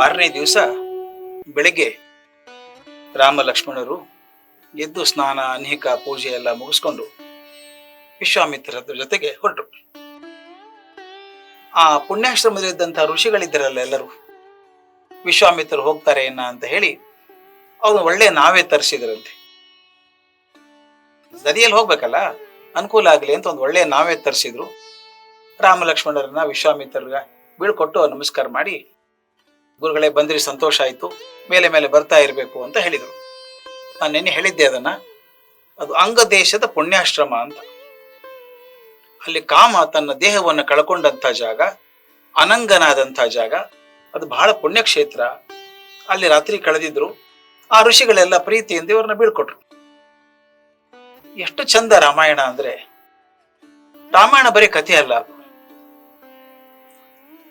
ಮಾರನೇ ದಿವಸ ಬೆಳಿಗ್ಗೆ ರಾಮ ಲಕ್ಷ್ಮಣರು ಎದ್ದು ಸ್ನಾನ, ಅನೇಕ ಪೂಜೆ ಎಲ್ಲ ಮುಗಿಸ್ಕೊಂಡು ವಿಶ್ವಾಮಿತ್ರರ ಜೊತೆಗೆ ಹೊರಟರು. ಆ ಪುಣ್ಯಾಶ್ರಮದಲ್ಲಿದ್ದಂಥ ಋಷಿಗಳಿದ್ದರಲ್ಲ ಎಲ್ಲರೂ, ವಿಶ್ವಾಮಿತ್ರರು ಹೋಗ್ತಾರೆ ಏನ ಅಂತ ಹೇಳಿ ಅವ್ರು ಒಳ್ಳೆ ನಾವೇ ತರಿಸಿದ್ರಂತೆ. ನದಿಯಲ್ಲಿ ಹೋಗ್ಬೇಕಲ್ಲ, ಅನುಕೂಲ ಆಗಲಿ ಅಂತ ಒಂದು ಒಳ್ಳೆ ನಾವೇ ತರಿಸಿದ್ರು. ರಾಮ ಲಕ್ಷ್ಮಣರನ್ನ ವಿಶ್ವಾಮಿತ್ರ ಬೀಳ್ಕೊಟ್ಟು ನಮಸ್ಕಾರ ಮಾಡಿ ಗುರುಗಳೇ ಬಂದ್ರಿ ಸಂತೋಷ ಆಯಿತು, ಮೇಲೆ ಮೇಲೆ ಬರ್ತಾ ಇರಬೇಕು ಅಂತ ಹೇಳಿದರು. ನಾನು ನಿನ್ನೆ ಹೇಳಿದ್ದೆ ಅದನ್ನ, ಅದು ಅಂಗ ದೇಶದ ಪುಣ್ಯಾಶ್ರಮ ಅಂತ. ಅಲ್ಲಿ ಕಾಮ ತನ್ನ ದೇಹವನ್ನು ಕಳ್ಕೊಂಡಂಥ ಜಾಗ, ಅನಂಗನಾದಂಥ ಜಾಗ, ಅದು ಬಹಳ ಪುಣ್ಯಕ್ಷೇತ್ರ. ಅಲ್ಲಿ ರಾತ್ರಿ ಕಳೆದಿದ್ರು, ಆ ಋಷಿಗಳೆಲ್ಲ ಪ್ರೀತಿಯಿಂದ ಇವ್ರನ್ನ ಬೀಳ್ಕೊಟ್ರು. ಎಷ್ಟು ಚಂದ ರಾಮಾಯಣ ಅಂದ್ರೆ, ರಾಮಾಯಣ ಬರೀ ಕಥೆ ಅಲ್ಲ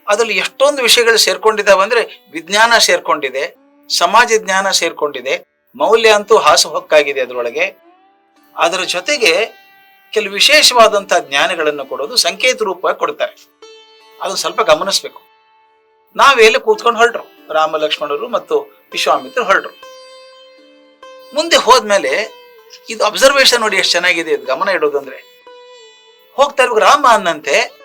ಅದರಲ್ಲಿ ಎಷ್ಟೊಂದು ವಿಷಯಗಳು ಸೇರ್ಕೊಂಡಿದ್ದಾವೆ ಅಂದ್ರೆ ವಿಜ್ಞಾನ ಸೇರ್ಕೊಂಡಿದೆ, ಸಮಾಜ ಜ್ಞಾನ ಸೇರ್ಕೊಂಡಿದೆ, ಮೌಲ್ಯ ಅಂತೂ ಹಾಸುಹೊಕ್ಕಾಗಿದೆ ಅದರೊಳಗೆ. ಅದರ ಜೊತೆಗೆ ಕೆಲವು ವಿಶೇಷವಾದಂತಹ ಜ್ಞಾನಗಳನ್ನು ಕೊಡೋದು ಸಂಕೇತ ರೂಪ ಕೊಡ್ತಾರೆ. ಅದು ಸ್ವಲ್ಪ ಗಮನಿಸ್ಬೇಕು. ನಾವೆಲ್ಲಿ ಕೂತ್ಕೊಂಡು ಹೊರಟ್ರು? ರಾಮ ಲಕ್ಷ್ಮಣರು ಮತ್ತು ವಿಶ್ವಾಮಿತ್ರ ಹೊರಟ್ರು. ಮುಂದೆ ಹೋದ್ಮೇಲೆ ಇದು ಅಬ್ಸರ್ವೇಷನ್ ನೋಡಿ ಎಷ್ಟು ಚೆನ್ನಾಗಿದೆ ಇದು ಗಮನ ಇಡೋದಂದ್ರೆ, ಹೋಗ್ತಾ ಇರ್ಬೇಕು ರಾಮ ಅನ್ನಂತೆ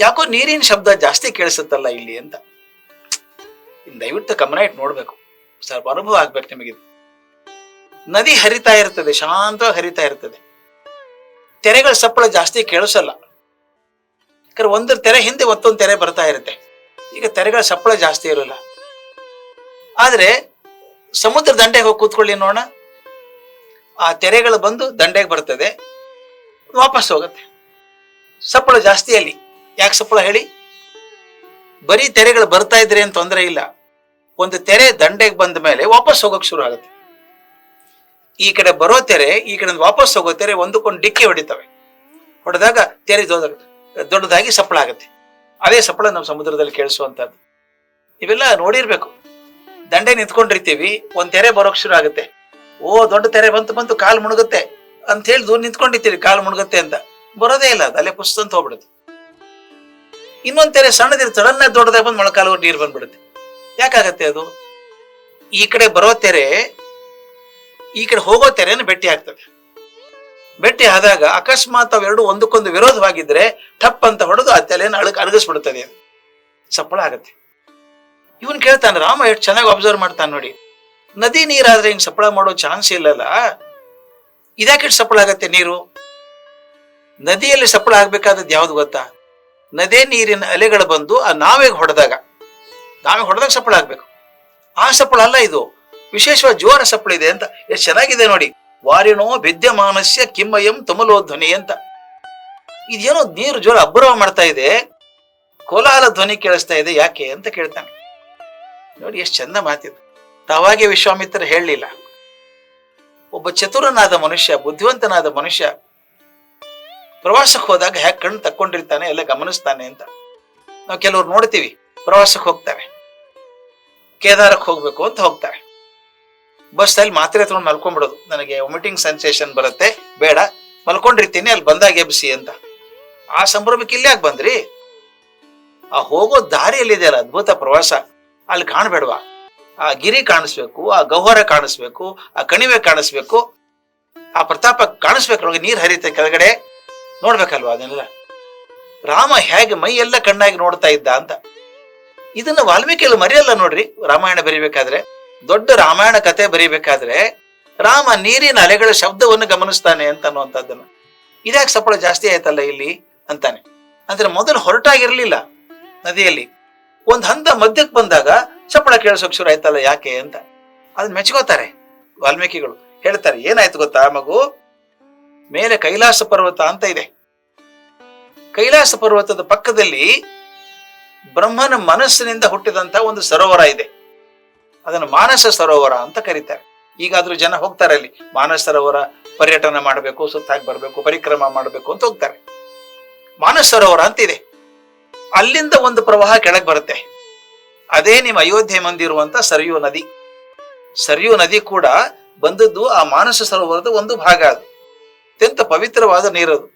ಯಾಕೋ ನೀರಿನ ಶಬ್ದ ಜಾಸ್ತಿ ಕೇಳಿಸುತ್ತಲ್ಲ ಇಲ್ಲಿ ಅಂತ. ದಯವಿಟ್ಟು ಗಮನ ಇಟ್ಟು ನೋಡ್ಬೇಕು. ಸ್ವಲ್ಪ ಅನುಭವ ಆಗ್ಬೇಕು ನಿಮಗಿದು ನದಿ ಹರಿತಾ ಇರ್ತದೆ, ಶಾಂತವಾಗಿ ಹರಿತಾ ಇರ್ತದೆ. ತೆರೆಗಳ ಸಪ್ಪಳ ಜಾಸ್ತಿ ಕೇಳಿಸಲ್ಲ. ಯಾಕಂದ್ರೆ ಒಂದು ತೆರೆ ಹಿಂದೆ ಮತ್ತೊಂದು ತೆರೆ ಬರ್ತಾ ಇರುತ್ತೆ. ಈಗ ತೆರೆಗಳ ಸಪ್ಪಳ ಜಾಸ್ತಿ ಇರೋಲ್ಲ. ಆದ್ರೆ ಸಮುದ್ರ ದಂಡೆಗೆ ಹೋಗಿ ಕೂತ್ಕೊಳ್ಳಿ ನೋಡೋಣ. ಆ ತೆರೆಗಳು ಬಂದು ದಂಡೆಗೆ ಬರ್ತದೆ. ವಾಪಸ್ ಹೋಗುತ್ತೆ. ಸಪ್ಪಳ ಜಾಸ್ತಿ ಅಲ್ಲಿ. ಯಾಕೆ ಸಪ್ಪಳ ಹೇಳಿ? ಬರೀ ತೆರೆಗಳು ಬರ್ತಾ ಇದ್ರೆ ಏನು ತೊಂದರೆ ಇಲ್ಲ. ಒಂದು ತೆರೆ ದಂಡೆಗೆ ಬಂದ ಮೇಲೆ ವಾಪಸ್ ಹೋಗೋಕೆ ಶುರು ಆಗುತ್ತೆ. ಈ ಕಡೆ ಬರೋ ತೆರೆ, ಈ ಕಡೆ ವಾಪಸ್ ಹೋಗೋ ತೆರೆ ಒಂದಕ್ಕೊಂದು ಡಿಕ್ಕಿ ಹೊಡಿತವೆ. ಹೊಡೆದಾಗ ತೆರೆ ದೊಡ್ಡ, ದೊಡ್ಡದಾಗಿ ಸಪ್ಪಳ ಆಗುತ್ತೆ. ಅದೇ ಸಪ್ಪಳ ನಮ್ಮ ಸಮುದ್ರದಲ್ಲಿ ಕೇಳಿಸುವಂತದ್ದು ಇವೆಲ್ಲ ನೋಡಿರ್ಬೇಕು. ದಂಡೆ ನಿಂತ್ಕೊಂಡಿರ್ತೀವಿ, ಒಂದು ತೆರೆ ಬರೋಕ್ ಶುರು ಆಗುತ್ತೆ. ಓ, ದೊಡ್ಡ ತೆರೆ ಬಂತು ಬಂತು ಕಾಲು ಮುಣಗುತ್ತೆ. ಅಂತ ಹೇಳಿ ದೂರ ನಿಂತ್ಕೊಂಡಿರ್ತೀವಿ ಕಾಲು ಮುಳುಗುತ್ತೆ ಅಂತ. ಬರೋದೇ ಇಲ್ಲ ಅದು ಅಲ್ಲೇ ಪುಸ್ತಂತ ಹೋಗ್ಬಿಡುತ್ತೆ. ಇನ್ನೊಂದ್ ತೆರೆ ಸಣ್ಣದಿರ್ ಸಡನ್ ದೊಡ್ಡದಾಗ ಬಂದು ಮೊಳಕಾಲು ನೀರು ಬಂದ್ಬಿಡುತ್ತೆ. ಯಾಕಾಗತ್ತೆ ಅದು? ಈ ಕಡೆ ಬರೋ ತೆರೆ, ಈ ಕಡೆ ಹೋಗೋ ತೆರೆನ ಭೇಟಿ ಆಗ್ತದೆ. ಭೇಟಿ ಆದಾಗ ಅಕಸ್ಮಾತ್ ಅವೆರಡು ಒಂದಕ್ಕೊಂದು ವಿರೋಧವಾಗಿದ್ರೆ ಟಪ್ ಅಂತ ಹೊಡೆದು ಆ ತಲೆಯನ್ನು ಅಳಗ ಅಳಗಿಸ್ಬಿಡ್ತದೆ. ಸಪ್ಪಳ ಆಗತ್ತೆ. ಇವನ್ ಕೇಳ್ತಾನೆ, ರಾಮ, ಎಷ್ಟು ಚೆನ್ನಾಗಿ ಅಬ್ಸರ್ವ್ ಮಾಡ್ತಾನೆ ನೋಡಿ. ನದಿ ನೀರಾದ್ರೆ ಹಿಂಗ್ ಸಪ್ಪಳ ಮಾಡೋ ಚಾನ್ಸ್ ಇಲ್ಲಲ್ಲ? ಇದ್ಯಾಕೆ ಸಪ್ಪಳ ಆಗತ್ತೆ ನೀರು? ನದಿಯಲ್ಲಿ ಸಪ್ಪಳ ಆಗ್ಬೇಕಾದದ್ದು ಯಾವ್ದು ಗೊತ್ತಾ? ನದೇ ನೀರಿನ ಅಲೆಗಳು ಬಂದು ಆ ನಾವೆಗೆ ಹೊಡೆದಾಗ, ನಾವೇ ಹೊಡೆದಾಗ ಸಪ್ಪಳ ಆಗ್ಬೇಕು. ಆ ಸಪ್ಪಳ ಅಲ್ಲ ಇದು. ವಿಶೇಷವಾಗಿ ಜೋರ ಸಪ್ಪಳ ಇದೆ ಅಂತ. ಎಷ್ಟು ಚೆನ್ನಾಗಿದೆ ನೋಡಿ. ವಾರಿಣೋ ವಿದ್ಯಮಾನಸ್ಯ ಕಿಮ್ಮಯಂ ತುಮಲೋಧ್ವನಿ ಅಂತ. ಇದೇನೋ ನೀರು ಜೋರ ಅಬ್ಬರವ ಮಾಡ್ತಾ ಇದೆ. ಕೋಲಾಲ ಧ್ವನಿ ಕೇಳಿಸ್ತಾ ಇದೆ. ಯಾಕೆ ಅಂತ ಕೇಳ್ತಾನೆ. ನೋಡಿ, ಎಷ್ಟು ಚಂದ ಮಾತಿದ್ರು ತಾವಾಗೆ ವಿಶ್ವಾಮಿತ್ರ ಹೇಳಲಿಲ್ಲ. ಒಬ್ಬ ಚತುರನಾದ ಮನುಷ್ಯ, ಬುದ್ಧಿವಂತನಾದ ಮನುಷ್ಯ ಪ್ರವಾಸಕ್ಕೆ ಹೋದಾಗ ಹ್ಯಾಕ್ ಕಣ್ಣು ತಕ್ಕೊಂಡಿರ್ತಾನೆ, ಎಲ್ಲ ಗಮನಿಸ್ತಾನೆ ಅಂತ. ನಾವು ಕೆಲವ್ರು ನೋಡ್ತೀವಿ, ಪ್ರವಾಸಕ್ಕೆ ಹೋಗ್ತಾರೆ. ಕೇದಾರಕ್ಕೆ ಹೋಗ್ಬೇಕು ಅಂತ ಹೋಗ್ತಾರೆ. ಬಸ್ ಅಲ್ಲಿ ಮಾತ್ರೆ ತಗೊಂಡು ಮಲ್ಕೊಂಡ್ಬಿಡೋದು ನನಗೆ ವಾಮಿಟಿಂಗ್ ಸೆನ್ಸೇಷನ್ ಬರುತ್ತೆ. ಬೇಡ, ಮಲ್ಕೊಂಡಿರ್ತೀನಿ, ಅಲ್ಲಿ ಬಂದಾಗ ಎಬ್ಸಿ ಅಂತ. ಆ ಸಂಭ್ರಮಕ್ಕೆ ಇಲ್ಲಿ ಯಾಕೆ ಬಂದ್ರಿ? ಆ ಹೋಗೋ ದಾರಿಯಲ್ಲಿದೆ ಅಲ್ಲ, ಅದ್ಭುತ ಪ್ರವಾಸ. ಅಲ್ಲಿ ಕಾಣಬೇಡವಾ? ಆ ಗಿರಿ ಕಾಣಿಸ್ಬೇಕು, ಆ ಗಹ್ವರ ಕಾಣಿಸ್ಬೇಕು, ಆ ಕಣಿವೆ ಕಾಣಿಸ್ಬೇಕು. ಆ ಪ್ರತಾಪ ಕಾಣಿಸ್ಬೇಕು ನೀರು ಹರಿಯುತ್ತೆ ಕೆಳಗಡೆ. ನೋಡ್ಬೇಕಲ್ವಾ ಅದನ್ನೆಲ್ಲ? ರಾಮ ಹೇಗೆ ಮೈ ಎಲ್ಲ ಕಣ್ಣಾಗಿ ನೋಡ್ತಾ ಇದ್ದ ಅಂತ. ಇದನ್ನ ವಾಲ್ಮೀಕಿಯಲ್ಲಿ ಮರೆಯಲ್ಲ ನೋಡ್ರಿ, ರಾಮಾಯಣ ಬರಿಬೇಕಾದ್ರೆ. ದೊಡ್ಡ ರಾಮಾಯಣ ಕತೆ ಬರಿಬೇಕಾದ್ರೆ, ರಾಮ ನೀರಿನ ಅಲೆಗಳ ಶಬ್ದವನ್ನು ಗಮನಿಸ್ತಾನೆ ಅಂತ ಅನ್ನುವಂಥದ್ದನ್ನ. ಇದ್ಯಾಕೆ ಸಪ್ಪಳ ಜಾಸ್ತಿ ಆಯ್ತಲ್ಲ ಇಲ್ಲಿ ಅಂತಾನೆ. ಅಂದ್ರೆ ಮೊದಲು ಹೊರಟಾಗಿರ್ಲಿಲ್ಲ ನದಿಯಲ್ಲಿ. ಒಂದ್ ಹಂತ ಮಧ್ಯಕ್ಕೆ ಬಂದಾಗ ಚಪ್ಪಳ ಕೇಳಿಸೋಕ್ ಶುರು ಆಯ್ತಲ್ಲ ಯಾಕೆ ಅಂತ. ಅದನ್ನ ಮೆಚ್ಕೋತಾರೆ ವಾಲ್ಮೀಕಿಗಳು. ಹೇಳ್ತಾರೆ, ಏನಾಯ್ತು ಗೊತ್ತಾ ಮಗು? ಮೇಲೆ ಕೈಲಾಸ ಪರ್ವತ ಅಂತ ಇದೆ. ಕೈಲಾಸ ಪರ್ವತದ ಪಕ್ಕದಲ್ಲಿ ಬ್ರಹ್ಮನ ಮನಸ್ಸಿನಿಂದ ಹುಟ್ಟಿದಂತ ಒಂದು ಸರೋವರ ಇದೆ. ಅದನ್ನು ಮಾನಸ ಸರೋವರ ಅಂತ ಕರೀತಾರೆ. ಈಗಾದ್ರೂ ಜನ ಹೋಗ್ತಾರೆ ಅಲ್ಲಿ. ಮಾನಸ ಸರೋವರ ಪರ್ಯಟನ ಮಾಡಬೇಕು, ಸುತ್ತಾಗಿ ಬರಬೇಕು, ಪರಿಕ್ರಮ ಮಾಡಬೇಕು ಅಂತ ಹೋಗ್ತಾರೆ. ಮಾನಸ ಸರೋವರ ಅಂತ ಇದೆ. ಅಲ್ಲಿಂದ ಒಂದು ಪ್ರವಾಹ ಕೆಳಗೆ ಬರುತ್ತೆ. ಅದೇ ನಿಮ್ಮ ಅಯೋಧ್ಯೆ ಮಂದಿರುವಂತ ಸರಿಯು ನದಿ. ಸರಿಯು ನದಿ ಕೂಡ ಬಂದದ್ದು ಆ ಮಾನಸ ಸರೋವರದ ಒಂದು ಭಾಗ ಅದು. ಅತ್ಯಂತ ಪವಿತ್ರವಾದ ನೀರದು.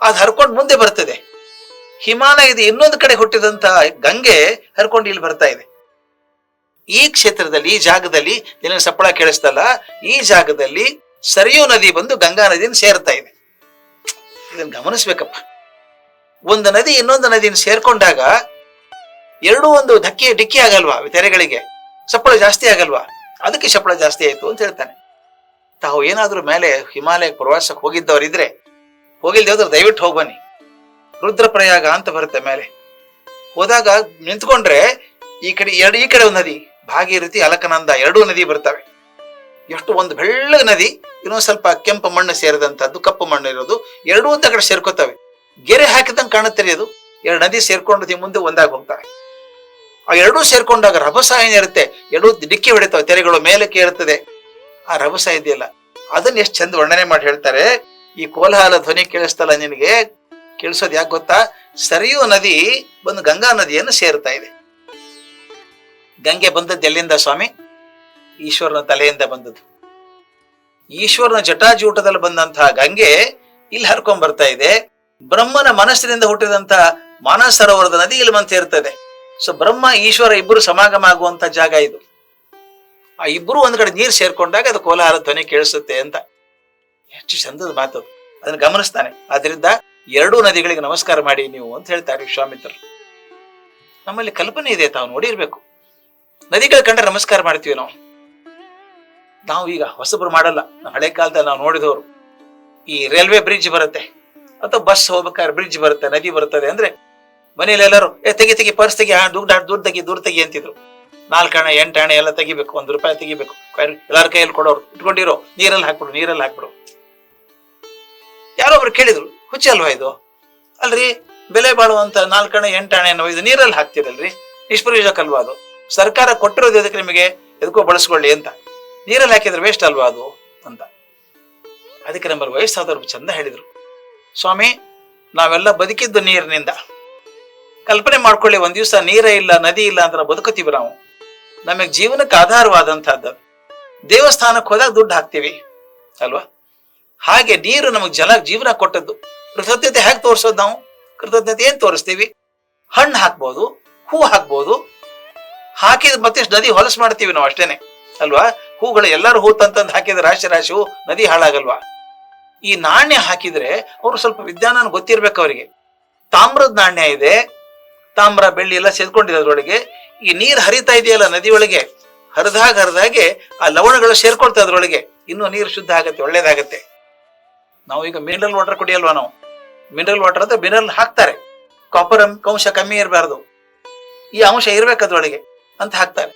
ಅದು ಹರ್ಕೊಂಡು ಮುಂದೆ ಬರ್ತದೆ. ಹಿಮಾಲಯದ ಇನ್ನೊಂದು ಕಡೆ ಹುಟ್ಟಿದಂತ ಗಂಗೆ ಹರ್ಕೊಂಡು ಇಲ್ಲಿ ಬರ್ತಾ ಇದೆ. ಈ ಕ್ಷೇತ್ರದಲ್ಲಿ, ಈ ಜಾಗದಲ್ಲಿ ನಿನಗೆ ಸಪ್ಪಳ ಕೇಳಿಸ್ತಲ್ಲ ಈ ಜಾಗದಲ್ಲಿ ಸರಿಯೂ ನದಿ ಬಂದು ಗಂಗಾ ನದಿಯನ್ನು ಸೇರ್ತಾ ಇದೆ. ಇದನ್ನು ಗಮನಿಸ್ಬೇಕಪ್ಪ. ಒಂದು ನದಿ ಇನ್ನೊಂದು ನದಿಯನ್ನು ಸೇರ್ಕೊಂಡಾಗ ಎರಡೂ ಒಂದು ಧಕ್ಕೆ ಡಿಕ್ಕಿ ಆಗಲ್ವಾ ತೆರೆಗಳಿಗೆ? ಸಪ್ಪಳ ಜಾಸ್ತಿ ಆಗಲ್ವಾ? ಅದಕ್ಕೆ ಸಪ್ಪಳ ಜಾಸ್ತಿ ಆಯ್ತು ಅಂತ ಹೇಳ್ತಾನೆ. ತಾವು ಏನಾದ್ರೂ ಮೇಲೆ ಹಿಮಾಲಯ ಪ್ರವಾಸಕ್ಕೆ ಹೋಗಿದ್ದವರಿದ್ರೆ, ಹೋಗಿಲ್ದೇ ಹೋದ್ರೆ ದಯವಿಟ್ಟು ಹೋಗಿ ಬನ್ನಿ. ರುದ್ರಪ್ರಯಾಗ ಅಂತ ಬರುತ್ತೆ ಮೇಲೆ. ಹೋದಾಗ ನಿಂತ್ಕೊಂಡ್ರೆ ಈ ಕಡೆ ಎರಡು, ಈ ಕಡೆ ಒಂದು ನದಿ ಭಾಗೀರಥಿ ಅಲಕನಂದ ಎರಡೂ ನದಿ ಬರ್ತವೆ. ಎಷ್ಟು ಒಂದು ಬೆಳ್ಳಗ ನದಿ, ಇನ್ನೊಂದು ಸ್ವಲ್ಪ ಕೆಂಪು ಮಣ್ಣು ಸೇರಿದಂಥದ್ದು ಕಪ್ಪು ಮಣ್ಣು ಇರೋದು, ಎರಡೂ ಅಂತ ಕಡೆ ಸೇರ್ಕೋತವೆ. ಗೆರೆ ಹಾಕಿದಂಗೆ ಕಾಣುತ್ತೆ ಅದು. ಎರಡು ನದಿ ಸೇರ್ಕೊಂಡು ಮುಂದೆ ಒಂದಾಗಿ ಹೋಗ್ತವೆ ಆ ಎರಡೂ ಸೇರ್ಕೊಂಡಾಗ ರಭಸ ಏನಿರುತ್ತೆ ಎರಡೂ ಡಿಕ್ಕಿ ಹೊಡಿತವೆ, ತೆರೆಗಳು ಮೇಲಕ್ಕೆ ಇರ್ತದೆ ಆ ರಭಸ ಇದೆಯಲ್ಲ, ಅದನ್ನ ಎಷ್ಟು ಚಂದ ವರ್ಣನೆ ಮಾಡಿ ಹೇಳ್ತಾರೆ. ಈ ಕೋಲಾಹಲ ಧ್ವನಿ ಕೇಳಿಸ್ತಲ್ಲ ನಿನಗೆ? ಕೇಳಿಸೋದು ಯಾಕೆ ಗೊತ್ತಾ? ಸರಿಯೂ ನದಿ ಬಂದು ಗಂಗಾ ನದಿಯನ್ನು ಸೇರ್ತಾ ಇದೆ. ಗಂಗೆ ಬಂದದ್ದು ಎಲ್ಲಿಂದ ಸ್ವಾಮಿ? ಈಶ್ವರನ ತಲೆಯಿಂದ ಬಂದದ್ದು. ಈಶ್ವರನ ಜಟಾಜೂಟದಲ್ಲಿ ಬಂದಂತಹ ಗಂಗೆ ಇಲ್ಲಿ ಹರ್ಕೊಂಡ್ ಬರ್ತಾ ಇದೆ. ಬ್ರಹ್ಮನ ಮನಸ್ಸಿನಿಂದ ಹುಟ್ಟಿದಂತಹ ಮಾನಸರೋವರದ ನದಿ ಇಲ್ಲಿ ಬಂದು ಇರ್ತದೆ ಸೊ ಬ್ರಹ್ಮ, ಈಶ್ವರ ಇಬ್ಬರು ಸಮಾಗಮ ಆಗುವಂತ ಜಾಗ ಇದು. ಆ ಇಬ್ಬರು ಒಂದ್ ಕಡೆ ನೀರು ಸೇರ್ಕೊಂಡಾಗ ಅದು ಕೋಲಾರ ಧ್ವನಿ ಕೇಳಿಸುತ್ತೆ ಅಂತ. ಹೆಚ್ಚು ಚಂದದ ಮಾತು ಅದು. ಅದನ್ನ ಗಮನಿಸ್ತಾನೆ. ಆದ್ರಿಂದ ಎರಡೂ ನದಿಗಳಿಗೆ ನಮಸ್ಕಾರ ಮಾಡಿ ನೀವು ಅಂತ ಹೇಳ್ತಾರೆ ವಿಶ್ವಾಮಿತ್ರರು. ನಮ್ಮಲ್ಲಿ ಕಲ್ಪನೆ ಇದೆ, ತಾವು ನೋಡಿರ್ಬೇಕು. ನದಿಗಳ ಕಂಡ್ರೆ ನಮಸ್ಕಾರ ಮಾಡ್ತೀವಿ ನಾವು. ನಾವು ಈಗ ಹೊಸಬ್ರು ಮಾಡಲ್ಲ. ಹಳೆ ಕಾಲದಲ್ಲಿ ನಾವು ನೋಡಿದವರು. ಈ ರೈಲ್ವೆ ಬ್ರಿಡ್ಜ್ ಬರುತ್ತೆ. ಅಥವಾ ಬಸ್ ಹೋಗ್ಬೇಕಾದ್ರೆ ಬ್ರಿಡ್ಜ್ ಬರುತ್ತೆ, ನದಿ ಬರುತ್ತದೆ ಅಂದ್ರೆ ಮನೇಲಿ ಎಲ್ಲರೂ ಏ ತೆಗಿ ತೆಗಿ, ಪರ್ಸ್ ತೆಗಿ ದುಡ್ಡು ದುಡ್ಡು ತೆಗಿ, ದೂರ ತೆಗಿ ಅಂತಿದ್ರು. ನಾಲ್ಕು ಹಣ ಎಂಟು ಹಣ ಎಲ್ಲ ತೆಗಿಬೇಕು, ಒಂದು ರೂಪಾಯಿ ತೆಗಿಬೇಕು. ಎಲ್ಲರ ಕೈಯಲ್ಲಿ ಕೊಡೋರು. ಇಟ್ಕೊಂಡಿರೋ, ನೀರಲ್ಲಿ ಹಾಕ್ಬಿಡು ನೀರಲ್ಲಿ ಹಾಕ್ಬಿಡು. ಯಾರೊಬ್ರು ಕೇಳಿದ್ರು, ಹುಚ್ಚಿ ಅಲ್ವಾ ಇದು? ಅಲ್ರಿ, ಬೆಲೆ ಬಾಳುವಂತ ನಾಲ್ಕು ಹಣ ಎಂಟು ಹಣ ಇದು ನೀರಲ್ಲಿ ಹಾಕ್ತಿರಲ್ರಿ? ನಿಷ್ಪ್ರಯೋಜಕ ಅಲ್ವಾ ಅದು? ಸರ್ಕಾರ ಕೊಟ್ಟಿರೋದು ಅದಕ್ಕೆ ನಿಮಗೆ? ಎದಕ್ಕೋ ಬಳಸ್ಕೊಳ್ಳಿ ಅಂತ. ನೀರಲ್ಲಿ ಹಾಕಿದ್ರೆ ವೇಸ್ಟ್ ಅಲ್ವಾ ಅದು? ಅಂತ. ಅದಕ್ಕೆ ನಮ್ಮ ವಯಸ್ಸಾದವ್ರು ಚಂದ ಹೇಳಿದ್ರು. ಸ್ವಾಮಿ, ನಾವೆಲ್ಲ ಬದುಕಿದ್ದು ನೀರಿನಿಂದ. ಕಲ್ಪನೆ ಮಾಡ್ಕೊಳ್ಳಿ, ಒಂದ್ ದಿವಸ ನೀರೇ ಇಲ್ಲ, ನದಿ ಇಲ್ಲ ಅಂತ ಬದುಕುತ್ತೀವಿ ನಾವು. ನಮಗೆ ಜೀವನಕ್ಕೆ ಆಧಾರವಾದಂತಹದ್ದು. ದೇವಸ್ಥಾನಕ್ಕೆ ಹೋದಾಗ ದುಡ್ಡು ಹಾಕ್ತೀವಿ, ಅಲ್ವಾ? ಹಾಗೆ ನೀರು ನಮಗೆ ಜಲ ಜೀವನ ಕೊಟ್ಟದ್ದು. ಕೃತಜ್ಞತೆ ಹೇಗೆ ತೋರಿಸೋದು ನಾವು? ಕೃತಜ್ಞತೆ ಏನ್ ತೋರಿಸ್ತೀವಿ? ಹಣ್ಣು ಹಾಕ್ಬೋದು, ಹೂ ಹಾಕ್ಬೋದು. ಹಾಕಿದ ಮತ್ತೆ ನದಿ ಹೊಲಸು ಮಾಡ್ತೀವಿ ನಾವು ಅಷ್ಟೇನೆ, ಅಲ್ವಾ? ಹೂಗಳು ಎಲ್ಲರೂ ಹೂ ತಂತಂದು ಹಾಕಿದ್ರೆ ರಾಶಿ ರಾಶಿ ಹೂ ನದಿ ಹಾಳಾಗಲ್ವಾ? ಈ ನಾಣ್ಯ ಹಾಕಿದ್ರೆ ಅವರು ಸ್ವಲ್ಪ ವಿಜ್ಞಾನ ಗೊತ್ತಿರ್ಬೇಕು ಅವರಿಗೆ. ತಾಮ್ರದ ನಾಣ್ಯ ಇದೆ, ತಾಮ್ರ, ಬೆಳ್ಳಿ ಎಲ್ಲ ಸೇರ್ಕೊಂಡಿದೆ ಅದ್ರೊಳಗೆ. ಈ ನೀರು ಹರಿತಾ ಇದೆಯಲ್ಲ ನದಿ ಒಳಗೆ? ಹರಿದಾಗ ಹರಿದಾಗೆ ಆ ಲವಣಗಳು ಸೇರ್ಕೊಳ್ತಾ ಅದ್ರೊಳಗೆ. ಇನ್ನು ನೀರು ಶುದ್ಧ ಆಗತ್ತೆ, ಒಳ್ಳೇದಾಗತ್ತೆ. ನಾವು ಈಗ ಮಿನರಲ್ ವಾಟರ್ ಕುಡಿಯಲ್ವಾ ನಾವು? ಮಿನರಲ್ ವಾಟರ್ ಅಂದ್ರೆ ಮಿನರಲ್ ಹಾಕ್ತಾರೆ. ಕಾಪರ್ ಅಂಶ ಕಮ್ಮಿ ಇರಬಾರ್ದು. ಈ ಅಂಶ ಇರ್ಬೇಕು ಅದ್ರೊಳಗೆ ಅಂತ ಹಾಕ್ತಾರೆ.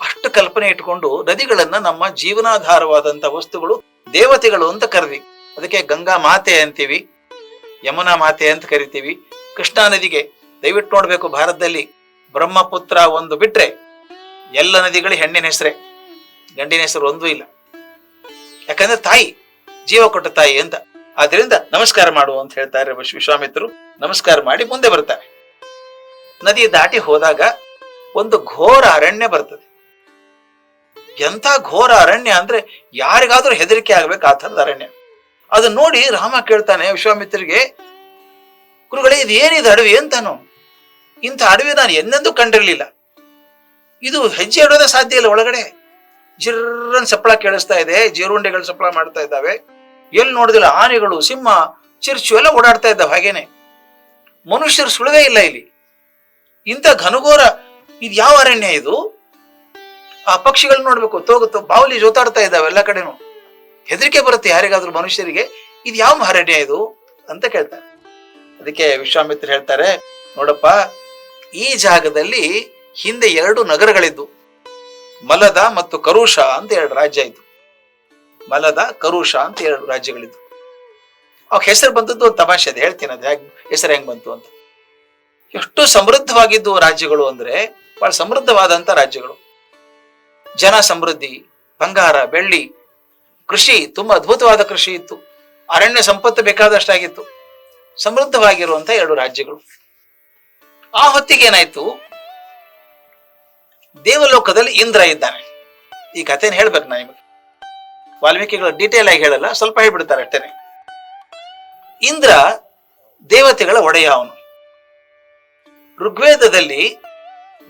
ಅಷ್ಟು ಕಲ್ಪನೆ ಇಟ್ಕೊಂಡು ನದಿಗಳನ್ನ ನಮ್ಮ ಜೀವನಾಧಾರವಾದಂತ ವಸ್ತುಗಳು, ದೇವತೆಗಳು ಅಂತ ಕರೆದಿ ಅದಕ್ಕೆ ಗಂಗಾ ಮಾತೆ ಅಂತೀವಿ, ಯಮುನಾ ಮಾತೆ ಅಂತ ಕರಿತೀವಿ. ಕೃಷ್ಣಾ ನದಿಗೆ ದಯವಿಟ್ಟು ನೋಡ್ಬೇಕು ಭಾರತದಲ್ಲಿ. ಬ್ರಹ್ಮಪುತ್ರ ಒಂದು ಬಿಟ್ರೆ ಎಲ್ಲ ನದಿಗಳು ಹೆಣ್ಣಿನ ಹೆಸರೇ. ಗಂಡಿನ ಹೆಸರು ಒಂದೂ ಇಲ್ಲ. ಯಾಕಂದ್ರೆ ತಾಯಿ ಜೀವ ಕೊಟ್ಟ ತಾಯಿ ಅಂತ. ಆದ್ರಿಂದ ನಮಸ್ಕಾರ ಮಾಡು ಅಂತ ಹೇಳ್ತಾರೆ ವಿಶ್ವ- ವಿಶ್ವಾಮಿತ್ರರು ನಮಸ್ಕಾರ ಮಾಡಿ ಮುಂದೆ ಬರ್ತಾರೆ. ನದಿ ದಾಟಿ ಹೋದಾಗ ಒಂದು ಘೋರ ಅರಣ್ಯ ಬರ್ತದೆ. ಎಂಥ ಘೋರ ಅರಣ್ಯ ಅಂದ್ರೆ ಯಾರಿಗಾದ್ರೂ ಹೆದರಿಕೆ ಆಗ್ಬೇಕು ಆ ಥರದ ಅರಣ್ಯ. ಅದನ್ನ ನೋಡಿ ರಾಮ ಕೇಳ್ತಾನೆ ವಿಶ್ವಾಮಿತ್ರರಿಗೆ, ಗುರುಗಳೇ ಇದು ಏನಿದು ಅಡವಿ ಅಂತಾನು. ಇಂಥ ಅಡವಿ ನಾನು ಎಂದೆಂದೂ ಕಂಡಿರಲಿಲ್ಲ. ಇದು ಹೆಜ್ಜೆ ಇಡೋದೇ ಸಾಧ್ಯ ಇಲ್ಲ ಒಳಗಡೆ. ಜಿರ್ರನ್ ಸಪ್ಪಳ ಕೇಳಿಸ್ತಾ ಇದೆ, ಜೀರುಂಡೆಗಳು ಸಪ್ಪಳ ಮಾಡ್ತಾ ಇದ್ದಾವೆ. ಎಲ್ಲಿ ನೋಡಿದಿಲ್ಲ, ಆನೆಗಳು, ಸಿಂಹ, ಚಿರ್ಚು ಎಲ್ಲ ಓಡಾಡ್ತಾ ಇದ್ದಾವೆ ಹಾಗೇನೆ. ಮನುಷ್ಯರು ಸುಳದೇ ಇಲ್ಲ ಇಲ್ಲಿ. ಇಂಥ ಘನಘೋರ, ಇದು ಯಾವ ಅರಣ್ಯ ಇದು? ಆ ಪಕ್ಷಿಗಳು ನೋಡ್ಬೇಕು, ತೋಗುತ್ತ, ಬಾವಲಿ ಜೋತಾಡ್ತಾ ಇದ್ದಾವೆ ಎಲ್ಲ ಕಡೆನೂ. ಹೆದರಿಕೆ ಬರುತ್ತೆ ಯಾರಿಗಾದ್ರೂ ಮನುಷ್ಯರಿಗೆ, ಇದು ಯಾವ ಅರಣ್ಯ ಇದು? ಅಂತ ಕೇಳ್ತಾರೆ. ಅದಕ್ಕೆ ವಿಶ್ವಾಮಿತ್ರ ಹೇಳ್ತಾರೆ, ನೋಡಪ್ಪ ಈ ಜಾಗದಲ್ಲಿ ಹಿಂದೆ ಎರಡು ನಗರಗಳಿದ್ದು, ಮಲದ ಮತ್ತು ಕರುಷ ಅಂತ ಎರಡು ರಾಜ್ಯ ಇದ್ದು. ಮಲದ, ಕರುಷ ಅಂತ ಎರಡು ರಾಜ್ಯಗಳಿದ್ದು. ಅವ್ ಹೆಸರು ಬಂದದ್ದು ಒಂದು ತಮಾಷೆ ಅದು, ಹೇಳ್ತೀನಿ ಅದು ಹೇಗೆ ಹೆಸರು ಹೆಂಗ್ ಬಂತು ಅಂತ. ಎಷ್ಟು ಸಮೃದ್ಧವಾಗಿದ್ದು ರಾಜ್ಯಗಳು ಅಂದ್ರೆ ಬಹಳ ಸಮೃದ್ಧವಾದಂತ ರಾಜ್ಯಗಳು. ಜನ ಸಮೃದ್ಧಿ, ಬಂಗಾರ, ಬೆಳ್ಳಿ, ಕೃಷಿ, ತುಂಬಾ ಅದ್ಭುತವಾದ ಕೃಷಿ ಇತ್ತು. ಅರಣ್ಯ ಸಂಪತ್ತು ಬೇಕಾದಷ್ಟಾಗಿತ್ತು. ಸಮೃದ್ಧವಾಗಿರುವಂತ ಎರಡು ರಾಜ್ಯಗಳು. ಆ ಹೊತ್ತಿಗೆ ಏನಾಯ್ತು? ದೇವಲೋಕದಲ್ಲಿ ಇಂದ್ರ ಇದ್ದಾನೆ. ಈ ಕಥೆನ ಹೇಳ್ಬೇಕು ನಾ ನಿಮಗೆ. ವಾಲ್ಮೀಕಿಗಳು ಡೀಟೇಲ್ ಆಗಿ ಹೇಳಲ್ಲ, ಸ್ವಲ್ಪ ಹೇಳ್ಬಿಡ್ತಾರೆ ಅಷ್ಟೇನೆ. ಇಂದ್ರ ದೇವತೆಗಳ ಒಡೆಯ ಅವನು. ಋಗ್ವೇದದಲ್ಲಿ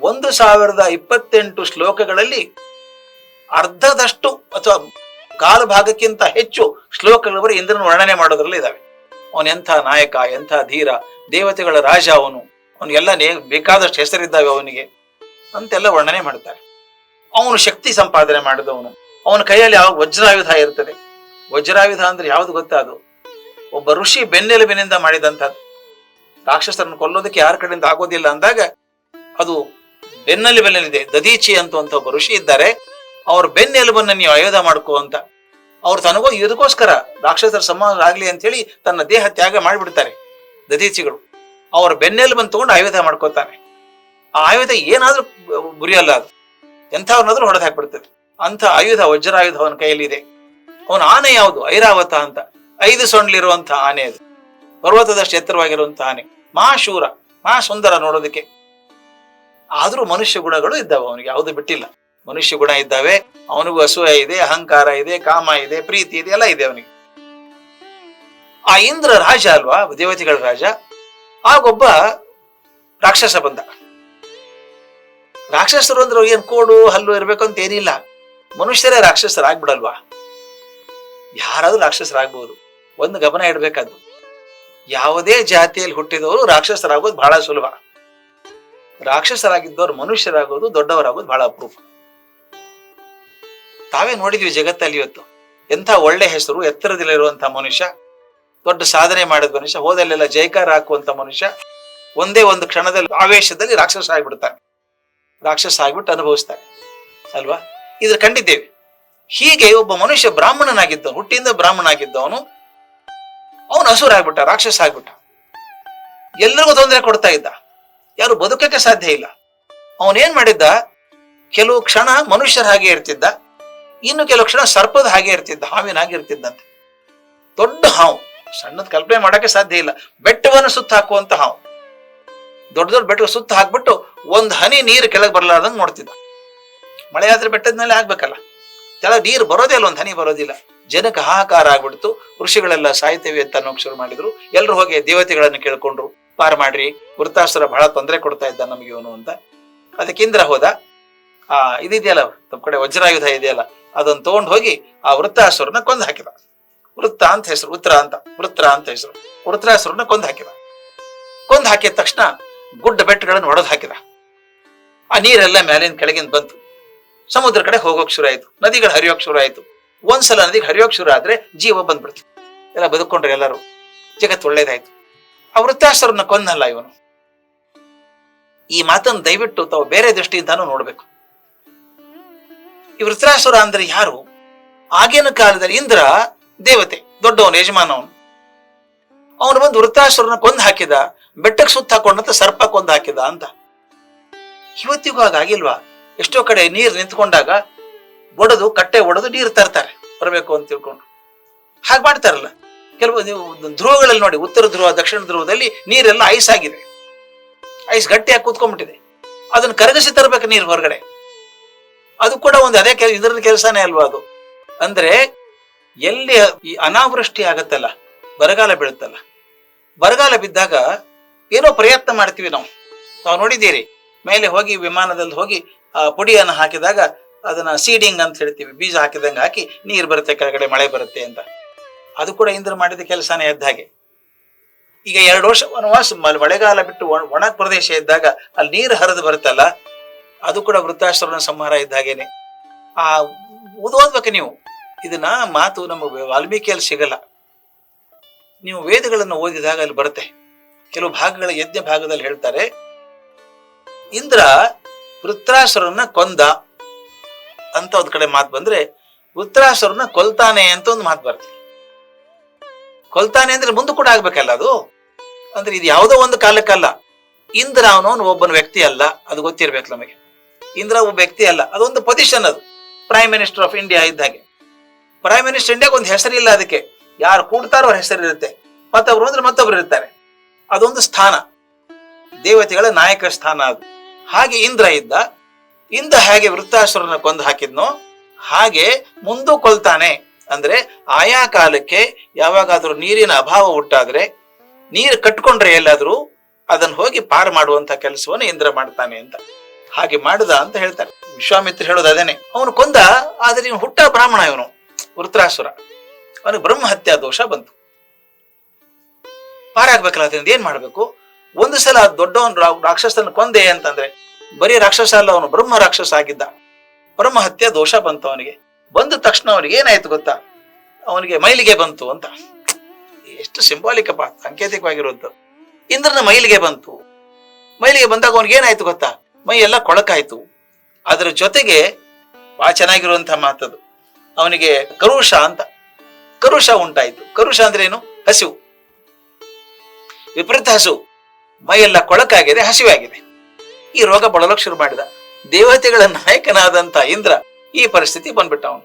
ಒಂದು ಸಾವಿರದ ಇಪ್ಪತ್ತೆಂಟು ಶ್ಲೋಕಗಳಲ್ಲಿ ಅರ್ಧದಷ್ಟು ಅಥವಾ ಕಾಲು ಭಾಗಕ್ಕಿಂತ ಹೆಚ್ಚು ಶ್ಲೋಕಗಳವರೆ ಇಂದ್ರನ ವರ್ಣನೆ ಮಾಡೋದ್ರಲ್ಲಿ ಇದ್ದಾವೆ ಅವನು ಎಂಥ ನಾಯಕ, ಎಂಥ ಧೀರ, ದೇವತೆಗಳ ರಾಜ ಅವನು. ಅವನಿಗೆಲ್ಲ ಬೇಕಾದಷ್ಟು ಹೆಸರಿದ್ದಾವೆ ಅವನಿಗೆ ಅಂತೆಲ್ಲ ವರ್ಣನೆ ಮಾಡ್ತಾರೆ ಅವನು ಶಕ್ತಿ ಸಂಪಾದನೆ ಮಾಡಿದವನು. ಅವನ ಕೈಯಲ್ಲಿ ಯಾವ ವಜ್ರಾಯುಧ ಇರ್ತದೆ? ವಜ್ರಾಯುಧ ಅಂದ್ರೆ ಯಾವ್ದು ಗೊತ್ತಾ ಅದು? ಒಬ್ಬ ಋಷಿ ಬೆನ್ನೆಲುಬಿನಿಂದ ಮಾಡಿದಂಥದ್ದು. ರಾಕ್ಷಸರನ್ನು ಕೊಲ್ಲೋದಕ್ಕೆ ಯಾರ ಕಡೆಯಿಂದ ಆಗೋದಿಲ್ಲ ಅಂದಾಗ ಅದು ಬೆನ್ನೆಲುಬಿನಲ್ಲಿದೆ ದದೀಚಿ ಅಂತ ಒಬ್ಬ ಋಷಿ ಇದ್ದಾರೆ. ಅವ್ರ ಬೆನ್ನೆಲುಬನ್ನ ನೀವು ಆಯುಧ ಮಾಡ್ಕೋ ಅಂತ. ಅವ್ರು ತನಗೋ ಇದಕ್ಕೋಸ್ಕರ ರಾಕ್ಷಸರ ಸಮಾನ ಆಗ್ಲಿ ಅಂತ ಹೇಳಿ ತನ್ನ ದೇಹ ತ್ಯಾಗ ಮಾಡಿಬಿಡ್ತಾರೆ ದದೀಚಿಗಳು ಅವ್ರ ಬೆನ್ನೆಲುಬನ್ನು ತಗೊಂಡು ಆಯುಧ ಮಾಡ್ಕೋತಾನೆ. ಆ ಆಯುಧ ಏನಾದ್ರೂ ಗುರಿಯಲ್ಲ ಅದು. ಎಂಥವ್ರನ್ನಾದ್ರೂ ಹೊಡೆದು ಹಾಕ್ಬಿಡ್ತದೆ. ಅಂತ ಆಯುಧ ವಜ್ರಾಯುಧ ಅವನ ಕೈಯಲ್ಲಿ ಇದೆ ಅವನ ಆನೆ ಯಾವುದು? ಐರಾವತ ಅಂತ. ಐದು ಸೊಂಡ್ಲಿರುವಂತಹ ಆನೆ ಅದು. ಪರ್ವತದಷ್ಟು ಎತ್ತರವಾಗಿರುವಂತಹ ಆನೆ. ಮಹಾಶೂರ ಮಹಾ ಸುಂದರ ನೋಡೋದಕ್ಕೆ. ಆದ್ರೂ ಮನುಷ್ಯ ಗುಣಗಳು ಇದ್ದಾವೆ ಅವನಿಗೆ, ಯಾವುದು ಬಿಟ್ಟಿಲ್ಲ. ಮನುಷ್ಯ ಗುಣ ಇದ್ದಾವೆ, ಅವನಿಗೂ ಅಸೂಯ ಇದೆ, ಅಹಂಕಾರ ಇದೆ, ಕಾಮ ಇದೆ, ಪ್ರೀತಿ ಇದೆ, ಎಲ್ಲ ಇದೆ ಅವನಿಗೆ. ಆ ಇಂದ್ರ ರಾಜ ಅಲ್ವಾ? ದೇವತೆಗಳ ರಾಜ. ಆಗೊಬ್ಬ ರಾಕ್ಷಸ ಬಂದ. ರಾಕ್ಷಸರು ಅಂದ್ರೆ ಏನ್ ಕೋಡು, ಹಲ್ಲು ಇರ್ಬೇಕು ಅಂತ ಏನಿಲ್ಲ. ಮನುಷ್ಯರೇ ರಾಕ್ಷಸರಾಗ್ಬಿಡಲ್ವಾ? ಯಾರಾದ್ರೂ ರಾಕ್ಷಸರಾಗ್ಬೋದು. ಒಂದು ಗಮನ ಇಡಬೇಕದ್ದು ಯಾವುದೇ ಜಾತಿಯಲ್ಲಿ ಹುಟ್ಟಿದವರು ರಾಕ್ಷಸರಾಗೋದು ಬಹಳ ಸುಲಭ. ರಾಕ್ಷಸರಾಗಿದ್ದವರು ಮನುಷ್ಯರಾಗೋದು ದೊಡ್ಡವರಾಗೋದು ಬಹಳ ಅಪರೂಪ. ತಾವೇ ನೋಡಿದ್ವಿ ಜಗತ್ತಲ್ಲಿ ಇವತ್ತು. ಎಂಥ ಒಳ್ಳೆ ಹೆಸರು ಎತ್ತರದಲ್ಲಿರುವಂತಹ ಮನುಷ್ಯ. ದೊಡ್ಡ ಸಾಧನೆ ಮಾಡಿದ ಮನುಷ್ಯ, ಹೋದಲ್ಲೆಲ್ಲ ಜೈಕಾರ ಹಾಕುವಂತ ಮನುಷ್ಯ, ಒಂದೇ ಒಂದು ಕ್ಷಣದಲ್ಲಿ ಆವೇಶದಲ್ಲಿ ರಾಕ್ಷಸ ಆಗಿಬಿಡ್ತಾರೆ ರಾಕ್ಷಸ ಆಗಿಬಿಟ್ಟು ಅನುಭವಿಸ್ತಾನೆ, ಅಲ್ವಾ? ಇದ್ರ ಕಂಡಿದ್ದೇವೆ. ಹೀಗೆ ಒಬ್ಬ ಮನುಷ್ಯ ಬ್ರಾಹ್ಮಣನಾಗಿದ್ದವನು ಹುಟ್ಟಿಯಿಂದ ಬ್ರಾಹ್ಮಣ ಆಗಿದ್ದವನು ಅವನು ಹಸುರ ಆಗ್ಬಿಟ್ಟ, ರಾಕ್ಷಸ ಆಗ್ಬಿಟ್ಟ. ಎಲ್ಲರಿಗೂ ತೊಂದರೆ ಕೊಡ್ತಾ ಇದ್ದ. ಯಾರು ಬದುಕಕ್ಕೆ ಸಾಧ್ಯ ಇಲ್ಲ. ಅವನೇನ್ ಮಾಡಿದ್ದ? ಕೆಲವು ಕ್ಷಣ ಮನುಷ್ಯರ ಹಾಗೆ ಇರ್ತಿದ್ದ. ಇನ್ನು ಕೆಲವು ಕ್ಷಣ ಸರ್ಪದ ಹಾಗೆ ಇರ್ತಿದ್ದ, ಹಾವಿನ ಹಾಗೆ ಇರ್ತಿದ್ದಂತೆ. ದೊಡ್ಡ ಹಾವು. ಸಣ್ಣದ ಕಲ್ಪನೆ ಮಾಡೋಕೆ ಸಾಧ್ಯ ಇಲ್ಲ. ಬೆಟ್ಟವನ್ನು ಸುತ್ತ ಹಾಕುವಂತ ಹಾವು. ದೊಡ್ಡ ದೊಡ್ಡ ಬೆಟ್ಟ ಸುತ್ತ ಹಾಕ್ಬಿಟ್ಟು ಒಂದ್ ಹನಿ ನೀರು ಕೆಳಗೆ ಬರಲಾರ್ದಂಗ್ ನೋಡ್ತಿದ್ದ. ಮಳೆ ಆದ್ರೆ ಬೆಟ್ಟದ ಮೇಲೆ ಆಗ್ಬೇಕಲ್ಲ ಕೆಳಗೆ ನೀರು ಬರೋದೇ ಅಲ್ಲ ಒಂದ್ ಹನಿ ಬರೋದಿಲ್ಲ. ಜನಕ್ಕೆ ಹಾಹಾಕಾರ ಆಗ್ಬಿಡ್ತು. ಋಷಿಗಳೆಲ್ಲ ಸಾಯ್ತೇವೆ ಅಂತ ಅನ್ನೋಕೆ ಶುರು ಮಾಡಿದ್ರು. ಎಲ್ರು ಹೋಗಿ ದೇವತೆಗಳನ್ನು ಕೇಳ್ಕೊಂಡ್ರು. ಪಾರ ಮಾಡ್ರಿ, ವೃತ್ತಾಸುರ ಬಹಳ ತೊಂದರೆ ಕೊಡ್ತಾ ಇದ್ದ ನಮಗೆ ಇವನು ಅಂತ. ಅದಕ್ಕೆ ಇಂದ್ರ ಹೋದ. ಆ, ಇದಿದೆಯಲ್ಲ ತಮ್ಮ ಕಡೆ ವಜ್ರಾಯುಧ ಇದೆಯಲ್ಲ ಅದನ್ನ ತಗೊಂಡು ಹೋಗಿ ಆ ವೃತ್ತಾಸುರನ ಕೊಂದು ಹಾಕಿದ. ವೃತ್ತ ಅಂತ ಹೆಸರು ಉತ್ತರ ಅಂತ, ವೃತ್ರ ಅಂತ ಹೆಸರು. ವೃತ್ರಾಸುರನ ಕೊಂದು ಹಾಕಿದ. ಕೊಂದು ಹಾಕಿದ ತಕ್ಷಣ ಗುಡ್ಡ ಬೆಟ್ಟಗಳನ್ನು ಒಡೆದು ಹಾಕಿದ. ಆ ನೀರೆಲ್ಲ ಮೇಲಿನ ಕೆಳಗಿಂದ ಬಂತು. ಸಮುದ್ರ ಕಡೆ ಹೋಗೋಕ್ ಶುರು ಆಯ್ತು. ನದಿಗಳು ಹರಿಯೋಕ್ ಶುರು ಆಯ್ತು. ಒಂದ್ಸಲ ನದಿಗೆ ಹರಿಯೋಕ್ ಶುರು ಆದ್ರೆ ಜೀವ ಬಂದ್ಬಿಡ್ತು. ಎಲ್ಲ ಬದುಕೊಂಡ್ರೆ ಎಲ್ಲರೂ. ಜಗತ್ತು ಒಳ್ಳೇದಾಯ್ತು. ಆ ವೃತ್ತಾಸರನ್ನ ಕೊಂದಲ್ಲ ಇವನು. ಈ ಮಾತನ್ನು ದಯವಿಟ್ಟು ತಾವು ಬೇರೆ ದೃಷ್ಟಿಯಿಂದಾನು ನೋಡ್ಬೇಕು. ಈ ವೃತ್ರಾಸುರ ಅಂದ್ರೆ ಯಾರು? ಆಗಿನ ಕಾಲದಲ್ಲಿ ಇಂದ್ರ ದೇವತೆ, ದೊಡ್ಡವನು, ಯಜಮಾನವನು. ಅವನು ಬಂದು ವೃತ್ತಾಸುರನ ಕೊಂದು ಹಾಕಿದ, ಬೆಟ್ಟಕ್ಕೆ ಸುತ್ತ ಹಾಕೊಂಡಂತ ಸರ್ಪ ಕೊಂದು ಹಾಕಿದ ಅಂತ. ಇವತ್ತಿಗೂ ಹಾಗಾಗಿಲ್ವಾ ಎಷ್ಟೋ ಕಡೆ ನೀರು ನಿಂತ್ಕೊಂಡಾಗ ಒಡೆದು, ಕಟ್ಟೆ ಒಡೆದು ನೀರು ತರ್ತಾರೆ. ಬರಬೇಕು ಅಂತ ತಿಳ್ಕೊಂಡು. ಹಾಗೆ ಮಾಡ್ತಾರಲ್ಲ. ಕೆಲವು ನೀವು ಧ್ರುವಗಳಲ್ಲಿ ನೋಡಿ, ಉತ್ತರ ಧ್ರುವ, ದಕ್ಷಿಣ ಧ್ರುವದಲ್ಲಿ ನೀರೆಲ್ಲ ಐಸ್ ಆಗಿದೆ. ಐಸ್ ಗಟ್ಟಿಯಾಗಿ ಕೂತ್ಕೊಂಡ್ಬಿಟ್ಟಿದೆ. ಅದನ್ನ ಕರಗಿಸಿ ತರಬೇಕು ನೀರು ಹೊರಗಡೆ. ಅದು ಕೂಡ ಒಂದು ಅದೇ ಇದ್ರ ಕೆಲಸನೇ ಅಲ್ವಾ ಅದು? ಅಂದ್ರೆ ಎಲ್ಲಿ ಈ ಅನಾವೃಷ್ಟಿ ಆಗತ್ತಲ್ಲ, ಬರಗಾಲ ಬೀಳುತ್ತಲ್ಲ? ಬರಗಾಲ ಬಿದ್ದಾಗ ಏನೋ ಪ್ರಯತ್ನ ಮಾಡ್ತೀವಿ ನಾವು. ತಾವು ನೋಡಿದ್ದೀರಿ, ಮೇಲೆ ಹೋಗಿ ವಿಮಾನದಲ್ಲಿ ಹೋಗಿ ಆ ಪುಡಿಯನ್ನು ಹಾಕಿದಾಗ ಅದನ್ನ ಸೀಡಿಂಗ್ ಅಂತ ಹೇಳ್ತೀವಿ, ಬೀಜ ಹಾಕಿದಂಗೆ ಹಾಕಿ ನೀರು ಬರುತ್ತೆ, ಕೆಳಗಡೆ ಮಳೆ ಬರುತ್ತೆ ಅಂತ. ಅದು ಕೂಡ ಇಂದ್ರ ಮಾಡಿದ ಕೆಲಸನೇ ಇದ್ದ ಹಾಗೆ. ಈಗ ಎರಡು ವರ್ಷ ವನವಾಸ ಮಳೆಗಾಲ ಬಿಟ್ಟು ಒಣ ಪ್ರದೇಶ ಇದ್ದಾಗ ಅಲ್ಲಿ ನೀರು ಹರಿದು ಬರುತ್ತಲ್ಲ, ಅದು ಕೂಡ ವೃತ್ತಾಶ್ರಮ ಸಂಹಾರ ಇದ್ದ ಹಾಗೇನೆ. ಆ, ಓದೋದ್ಬೇಕು ನೀವು. ಇದನ್ನ ಮಾತು ನಮಗೆ ವಾಲ್ಮೀಕಿಯಲ್ಲಿ ಸಿಗಲ್ಲ. ನೀವು ವೇದಗಳನ್ನು ಓದಿದಾಗ ಅಲ್ಲಿ ಬರುತ್ತೆ. ಕೆಲವು ಭಾಗಗಳ ಯಜ್ಞ ಭಾಗದಲ್ಲಿ ಹೇಳ್ತಾರೆ, ಇಂದ್ರ ವೃತ್ರಾಸುರನ್ನ ಕೊಂದ ಅಂತ ಒಂದ್ ಕಡೆ ಮಾತು ಬಂದ್ರೆ, ವೃತ್ರಾಸುರನ್ನ ಕೊಲ್ತಾನೆ ಅಂತ ಒಂದು ಮಾತು ಬರ್ತದೆ ಕೊಲ್ತಾನೆ ಅಂದ್ರೆ ಮುಂದೆ ಕೂಡ ಆಗ್ಬೇಕಲ್ಲ ಅದು? ಅಂದ್ರೆ ಇದು ಯಾವುದೋ ಒಂದು ಕಾಲಕ್ಕಲ್ಲ ಇಂದ್ರ ಅವನು ಒಬ್ಬನ ವ್ಯಕ್ತಿ ಅಲ್ಲ, ಅದು ಗೊತ್ತಿರ್ಬೇಕು ನಮಗೆ. ಇಂದ್ರ ಒಬ್ಬ ವ್ಯಕ್ತಿ ಅಲ್ಲ, ಅದೊಂದು ಪೊಸಿಷನ್ ಅದು. ಪ್ರೈಮ್ ಮಿನಿಸ್ಟರ್ ಆಫ್ ಇಂಡಿಯಾ ಇದ್ದಾಗೆ ಪ್ರೈಮ್ ಮಿನಿಸ್ಟರ್ ಇಂಡಿಯಾಗೆ ಒಂದು ಹೆಸರಿಲ್ಲ ಅದಕ್ಕೆ. ಯಾರು ಕೂಡ್ತಾರೋ ಅವ್ರ ಹೆಸರಿರುತ್ತೆ ಮತ್ತೊಬ್ರು ಅಂದ್ರೆ ಮತ್ತೊಬ್ರು ಇರ್ತಾರೆ. ಅದೊಂದು ಸ್ಥಾನ. ದೇವತೆಗಳ ನಾಯಕ ಸ್ಥಾನ ಅದು. ಹಾಗೆ ಇಂದ್ರ ಇದ್ದ. ಇಂದ್ರ ಹೇಗೆ ವೃತ್ತಾಸುರನ ಕೊಂದು ಹಾಕಿದ್ನೋ ಹಾಗೆ ಮುಂದೂ ಕೊಲ್ತಾನೆ ಅಂದ್ರೆ ಆಯಾ ಕಾಲಕ್ಕೆ ಯಾವಾಗಾದ್ರೂ ನೀರಿನ ಅಭಾವ ಉಟ್ಟಾದ್ರೆ ನೀರು ಕಟ್ಕೊಂಡ್ರೆ ಎಲ್ಲಾದ್ರೂ ಅದನ್ನ ಹೋಗಿ ಪಾರ್ ಮಾಡುವಂತ ಕೆಲಸವನ್ನು ಇಂದ್ರ ಮಾಡ್ತಾನೆ ಅಂತ. ಹಾಗೆ ಮಾಡಿದ ಅಂತ ಹೇಳ್ತಾರೆ. ವಿಶ್ವಾಮಿತ್ರ ಹೇಳೋದು ಅದೇನೆ. ಅವನು ಕೊಂದ, ಆದ್ರೆ ಇವನು ಹುಟ್ಟ ಬ್ರಾಹ್ಮಣ ಇವನು. ವೃತ್ರಾಸುರ. ಅವನಿಗೆ ಬ್ರಹ್ಮ ಹತ್ಯಾ ದೋಷ ಬಂತು. ಪಾರಾಗ್ಬೇಕಲ್ಲ ಅದರಿಂದ ಏನ್ ಮಾಡ್ಬೇಕು? ಒಂದು ಸಲ ದೊಡ್ಡವನ್ ರಾಕ್ಷಸನ ಕೊಂದೆ ಅಂತಂದ್ರೆ, ಬರೀ ರಾಕ್ಷಸ ಅಲ್ಲ, ಅವನು ಬ್ರಹ್ಮ ರಾಕ್ಷಸ ಆಗಿದ್ದ. ಬ್ರಹ್ಮ ಹತ್ಯೆ ದೋಷ ಬಂತು ಅವನಿಗೆ. ಬಂದ ತಕ್ಷಣ ಅವನಿಗೆ ಏನಾಯ್ತು ಗೊತ್ತಾ? ಅವನಿಗೆ ಮೈಲಿಗೆ ಬಂತು ಅಂತ. ಎಷ್ಟು ಸಿಂಬಾಲಿಕಪ್ಪ ಸಾಂಕೇತಿಕವಾಗಿರುವಂತ ಇಂದ್ರನ ಮೈಲಿಗೆ ಬಂತು. ಮೈಲಿಗೆ ಬಂದಾಗ ಅವನಿಗೆ ಏನಾಯ್ತು ಗೊತ್ತಾ? ಮೈ ಎಲ್ಲ ಕೊಳಕಾಯ್ತು. ಅದರ ಜೊತೆಗೆ ಬಹಳ ಚೆನ್ನಾಗಿರುವಂತಹ ಮಾತದು. ಅವನಿಗೆ ಕರುಷ ಅಂತ. ಕರುಷ ಉಂಟಾಯ್ತು. ಕರುಷ ಅಂದ್ರೆ ಏನು ಹಸಿವು. ವಿಪರೀತ ಹಸಿವು. ಮೈಯೆಲ್ಲ ಕೊಳಕಾಗಿದೆ, ಹಸಿವಾಗಿದೆ. ಈ ರೋಗ ಬಳಲಕ್ಕೆ ಶುರು ಮಾಡಿದ. ದೇವತೆಗಳ ನಾಯಕನಾದಂತ ಇಂದ್ರ ಈ ಪರಿಸ್ಥಿತಿ ಬಂದ್ಬಿಟ್ಟ ಅವನು.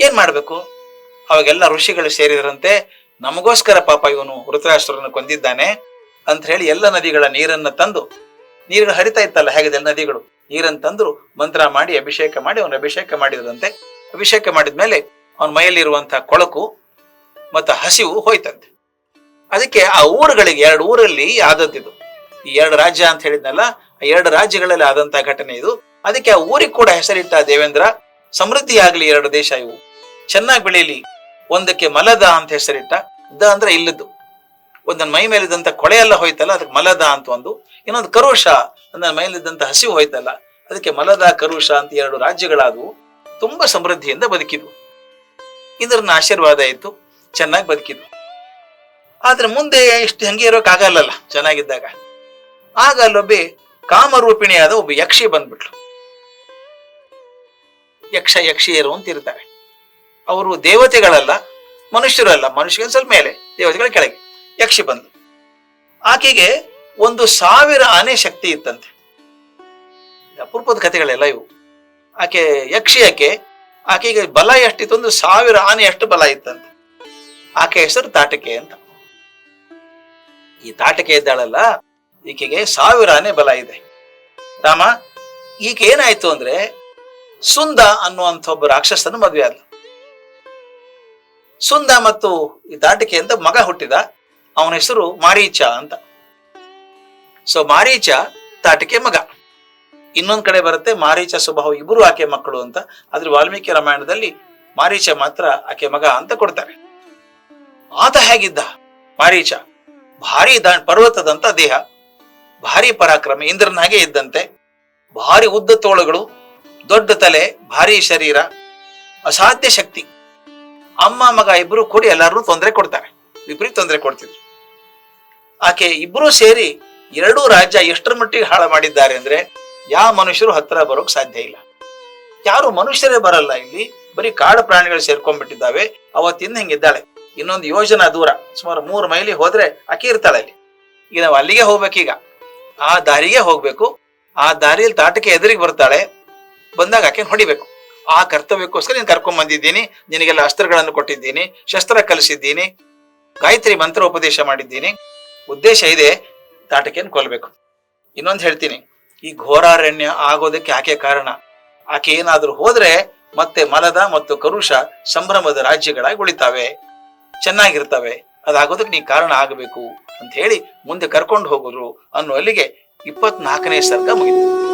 ಏನ್ ಮಾಡ್ಬೇಕು? ಅವಾಗೆಲ್ಲ ಋಷಿಗಳು ಸೇರಿದ್ರಂತೆ, ನಮಗೋಸ್ಕರ ಪಾಪ ಇವನು ವೃತರಾಷ್ಟ್ರನ ಕೊಂದಿದ್ದಾನೆ ಅಂತ ಹೇಳಿ ಎಲ್ಲ ನದಿಗಳ ನೀರನ್ನ ತಂದು, ನೀರುಗಳು ಹರಿತಾ ಇತ್ತಲ್ಲ, ಹೇಗಿದೆ ನದಿಗಳು? ನೀರನ್ನು ತಂದ್ರು ಮಂತ್ರ ಮಾಡಿ ಅಭಿಷೇಕ ಮಾಡಿ, ಅವನು ಅಭಿಷೇಕ ಮಾಡಿದ್ರಂತೆ. ಅಭಿಷೇಕ ಮಾಡಿದ್ಮೇಲೆ ಅವನ ಮೈಯಲ್ಲಿರುವಂತಹ ಕೊಳಕು ಮತ್ತು ಹಸಿವು ಹೋಯ್ತಂತೆ. ಅದಕ್ಕೆ ಆ ಊರುಗಳಿಗೆ ಎರಡು ಊರಲ್ಲಿ ಆದದ್ದಿದು. ಈ ಎರಡು ರಾಜ್ಯ ಅಂತ ಹೇಳಿದ್ನಲ್ಲ, ಆ ಎರಡು ರಾಜ್ಯಗಳಲ್ಲಿ ಆದಂತಹ ಘಟನೆ ಇದು. ಅದಕ್ಕೆ ಆ ಊರಿಗೆ ಕೂಡ ಹೆಸರಿಟ್ಟ ದೇವೇಂದ್ರ ಸಮೃದ್ಧಿ ಆಗಲಿ ಎರಡು ದೇಶ ಇವು. ಚೆನ್ನಾಗಿ ಬೆಳೀಲಿ ಒಂದಕ್ಕೆ ಮಲದ ಅಂತ ಹೆಸರಿಟ್ಟ. ದ ಅಂದ್ರೆ ಇಲ್ಲದ್ದು. ಒಂದನ್ನ ಮೈ ಮೇಲಿದ್ದಂತ ಕೊಳೆ ಎಲ್ಲ ಹೋಯ್ತಲ್ಲ, ಅದಕ್ಕೆ ಮಲದ ಅಂತ ಒಂದು. ಇನ್ನೊಂದು ಕರುಷ ನನ್ನ ಮೈಲಿದ್ದಂತ ಹಸಿವು ಹೋಯ್ತಲ್ಲ, ಅದಕ್ಕೆ ಮಲದ, ಕರುಷ ಅಂತ ಎರಡು ರಾಜ್ಯಗಳಾದವು. ತುಂಬಾ ಸಮೃದ್ಧಿಯಿಂದ ಬದುಕಿದ್ವು. ಇಂದ್ರನ ಆಶೀರ್ವಾದ ಇತ್ತು, ಚೆನ್ನಾಗಿ ಬದುಕಿದ್ವು. ಆದ್ರೆ ಮುಂದೆ ಇಷ್ಟು ಹಂಗೆ ಇರೋಕ್ಕಾಗಲ್ಲಲ್ಲ ಚೆನ್ನಾಗಿದ್ದಾಗ. ಆಗ ಅಲ್ಲೊಬ್ಬಿ ಕಾಮರೂಪಿಣಿಯಾದ ಒಬ್ಬ ಯಕ್ಷಿ ಬಂದ್ಬಿಟ್ಲು. ಯಕ್ಷ ಯಕ್ಷಿಯರು ಅಂತ ಇರ್ತಾರೆ. ಅವರು ದೇವತೆಗಳಲ್ಲ, ಮನುಷ್ಯರಲ್ಲ, ಮನುಷ್ಯನ ಸ್ವಲ್ಪ ಮೇಲೆ, ದೇವತೆಗಳ ಕೆಳಗೆ. ಯಕ್ಷಿ ಬಂದು ಆಕೆಗೆ ಒಂದು ಸಾವಿರ ಆನೆ ಶಕ್ತಿ ಇತ್ತಂತೆ. ಅಪರೂಪದ ಕಥೆಗಳೆಲ್ಲ ಇವು. ಆಕೆ ಯಕ್ಷಿ ಆಕೆ ಆಕೆಗೆ ಬಲ ಎಷ್ಟಿತ್ತು ಒಂದು ಸಾವಿರ ಆನೆ ಎಷ್ಟು ಬಲ ಇತ್ತಂತೆ. ಆಕೆ ಹೆಸರು ತಾಟಕೆ ಅಂತ. ಈ ತಾಟಕೆ ಇದ್ದಾಳಲ್ಲ, ಈಕೆಗೆ ಸಾವಿರ ಆನೆ ಬಲ ಇದೆ. ರಾಮ ಈಕೆ ಏನಾಯ್ತು ಅಂದ್ರೆ ಸುಂದ ಅನ್ನುವಂಥ ಒಬ್ಬ ರಾಕ್ಷಸನ ಮದುವೆ ಆದ್ಲು. ಸುಂದ ಮತ್ತು ಈ ತಾಟಕೆ ಅಂತ ಮಗ ಹುಟ್ಟಿದ, ಅವನ ಹೆಸರು ಮಾರೀಚ ಅಂತ. ಸೊ ಮಾರೀಚ ತಾಟಕೆ ಮಗ. ಇನ್ನೊಂದ್ ಕಡೆ ಬರುತ್ತೆ, ಮಾರೀಚ ಸ್ವಭಾವ ಇಬ್ಬರು ಆಕೆ ಮಕ್ಕಳು ಅಂತ. ಆದ್ರೆ ವಾಲ್ಮೀಕಿ ರಾಮಾಯಣದಲ್ಲಿ ಮಾರೀಚ ಮಾತ್ರ ಆಕೆ ಮಗ ಅಂತ ಕೊಡ್ತಾರೆ. ಆತ ಹೇಗಿದ್ದ? ಮಾರೀಚ, ಭಾರಿ ದ, ಪರ್ವತದಂತ ದೇಹ, ಭಾರಿ ಪರಾಕ್ರಮ ಇಂದ್ರನ ಹಾಗೆ ಇದ್ದಂತೆ. ಭಾರಿ ಉದ್ದ ತೋಳುಗಳು, ದೊಡ್ಡ ತಲೆ, ಭಾರಿ ಶರೀರ, ಅಸಾಧ್ಯ ಶಕ್ತಿ. ಅಮ್ಮ, ಮಗ ಇಬ್ರು ಕೂಡಿ ಎಲ್ಲರೂ ತೊಂದರೆ ಕೊಡ್ತಾರೆ, ವಿಪರೀತ ತೊಂದರೆ ಕೊಡ್ತಿದ್ರು. ಆಕೆ ಇಬ್ರು ಸೇರಿ ಎರಡೂ ರಾಜ್ಯ ಎಷ್ಟರ ಮಟ್ಟಿಗೆ ಹಾಳು ಮಾಡಿದ್ದಾರೆ ಅಂದ್ರೆ ಯಾವ ಮನುಷ್ಯರು ಹತ್ರ ಬರೋಕ್ ಸಾಧ್ಯ ಇಲ್ಲ. ಯಾರು ಮನುಷ್ಯರೇ ಬರಲ್ಲ ಇಲ್ಲಿ, ಬರೀ ಕಾಡು ಪ್ರಾಣಿಗಳು ಸೇರ್ಕೊಂಡ್ಬಿಟ್ಟಿದ್ದಾವೆ, ಅವತ್ತಿಂದ ಹಿಂಗಿದ್ದಾಳೆ. ಇನ್ನೊಂದು ಯೋಜನಾ ದೂರ, ಸುಮಾರು ಮೂರು ಮೈಲಿ ಹೋದ್ರೆ ಆಕೆ ಇರ್ತಾಳೆ ಅಲ್ಲಿ. ಈಗ ನಾವು ಅಲ್ಲಿಗೆ ಹೋಗ್ಬೇಕೀಗ. ಆ ದಾರಿಗೆ ಹೋಗ್ಬೇಕು. ಆ ದಾರಿಯಲ್ಲಿ ತಾಟಕ್ಕೆ ಎದುರಿಗೆ ಬರ್ತಾಳೆ. ಬಂದಾಗ ಆಕೆ ಹೊಡಿಬೇಕು. ಆ ಕರ್ತವ್ಯಕ್ಕೋಸ್ಕರ ನೀನು ಕರ್ಕೊಂಡ್ ಬಂದಿದ್ದೀನಿ, ನಿನಗೆಲ್ಲ ಅಸ್ತ್ರಗಳನ್ನು ಕೊಟ್ಟಿದ್ದೀನಿ, ಶಸ್ತ್ರ ಕಲಿಸಿದ್ದೀನಿ, ಗಾಯತ್ರಿ ಮಂತ್ರ ಉಪದೇಶ ಮಾಡಿದ್ದೀನಿ. ಉದ್ದೇಶ ಇದೆ ತಾಟಕೆಯನ್ನು ಕೊಲ್ಬೇಕು. ಇನ್ನೊಂದು ಹೇಳ್ತೀನಿ. ಈ ಘೋರಾರಣ್ಯ ಆಗೋದಕ್ಕೆ ಆಕೆ ಕಾರಣ. ಆಕೆ ಏನಾದ್ರೂ ಹೋದ್ರೆ ಮತ್ತೆ ಮಲದ ಮತ್ತು ಕರುಷ ಸಂಭ್ರಮದ ರಾಜ್ಯಗಳಾಗಿ ಉಳಿತಾವೆ. ಚೆನ್ನಾಗಿರ್ತವೆ. ಅದಾಗೋದಕ್ಕೆ ನೀ ಕಾರಣ ಆಗಬೇಕು ಅಂತ ಹೇಳಿ ಮುಂದೆ ಕರ್ಕೊಂಡು ಹೋಗೋರು ಅನ್ನೋ ಅಲ್ಲಿಗೆ ಇಪ್ಪತ್ನಾಲ್ಕನೇ ಸರ್ಗ ಮುಗಿತು